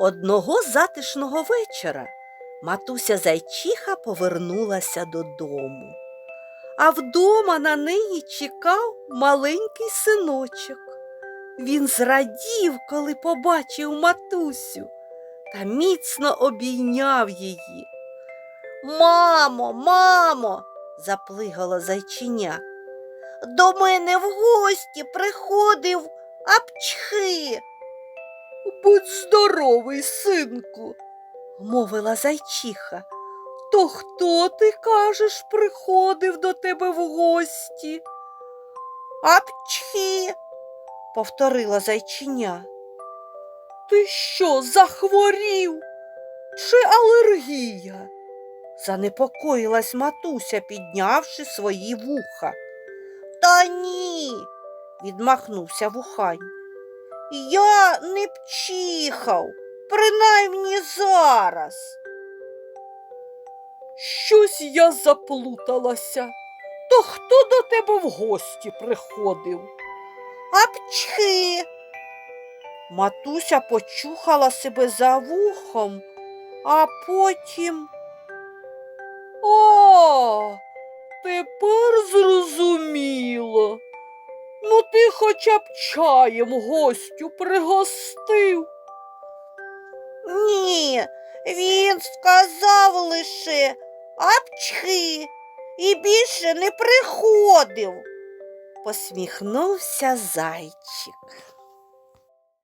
Одного затишного вечора матуся зайчиха повернулася додому, а вдома на неї чекав маленький синочок. Він зрадів, коли побачив матусю та міцно обійняв її. Мамо, мамо, заплигало зайчиня. До мене в гості приходив апчхи. Будь здоровий, синку, мовила зайчиха. То хто ти кажеш, приходив до тебе в гості? Апчхи, повторила зайчиня. Ти що, захворів? Чи алергія? Занепокоїлась матуся, піднявши свої вуха. Та ні, відмахнувся вухань. Я не пчихав, принаймні зараз. Щось я заплуталася. То хто до тебе в гості приходив? Апчхи. Матуся почухала себе за вухом, а потім. О, тепер зрозуміло. Ти хоча б чаєм гостю пригостив. Ні, він сказав лише апчхи і більше не приходив, посміхнувся зайчик.